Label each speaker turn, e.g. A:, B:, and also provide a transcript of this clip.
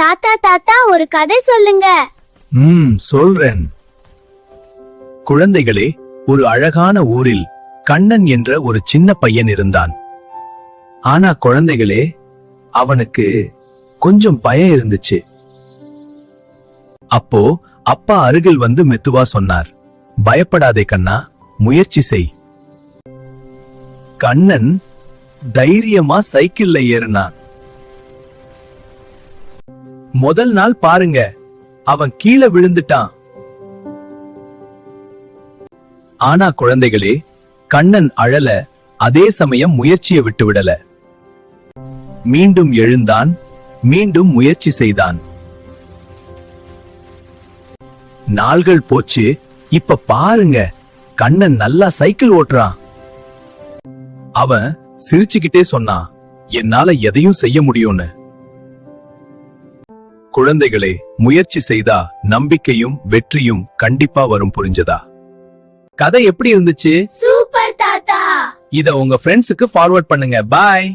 A: தாத்தா தாத்தா ஒரு கதை சொல்லுங்க.
B: ம் சொல்றேன். குழந்தைகளே ஒரு அழகான ஊரில் கண்ணன் என்ற ஒரு சின்ன பையன் இருந்தான். ஆனா குழந்தைகளே அவனுக்கு கொஞ்சம் பயம் இருந்துச்சு. அப்போ அப்பா அருகில் வந்து மெதுவா சொன்னார் பயப்படாதே கண்ணா முயற்சி செய். கண்ணன் தைரியமா சைக்கிள்ல ஏறினான். முதல் நாள் பாருங்க. அவன் கீழே விழுந்துட்டான். ஆனா குழந்தைகளே கண்ணன் அழல அதே சமயம் முயற்சியை விட்டு விடல. மீண்டும் எழுந்தான் மீண்டும் முயற்சி செய்தான். நாள்கள் போச்சு இப்ப பாருங்க கண்ணன் நல்லா சைக்கிள் ஓட்டுறான். அவன் சிரிச்சுக்கிட்டே சொன்னான் என்னால எதையும் செய்ய முடியும்னு. குழந்தைகளே முயற்சி செய்தா நம்பிக்கையும் வெற்றியும் கண்டிப்பா வரும் புரிஞ்சதா? கதை எப்படி இருந்துச்சு?
A: சூப்பர் தாத்தா.
B: இத உங்க ஃப்ரெண்ட்ஸுக்கு ஃபார்வர்ட் பண்ணுங்க. பாய்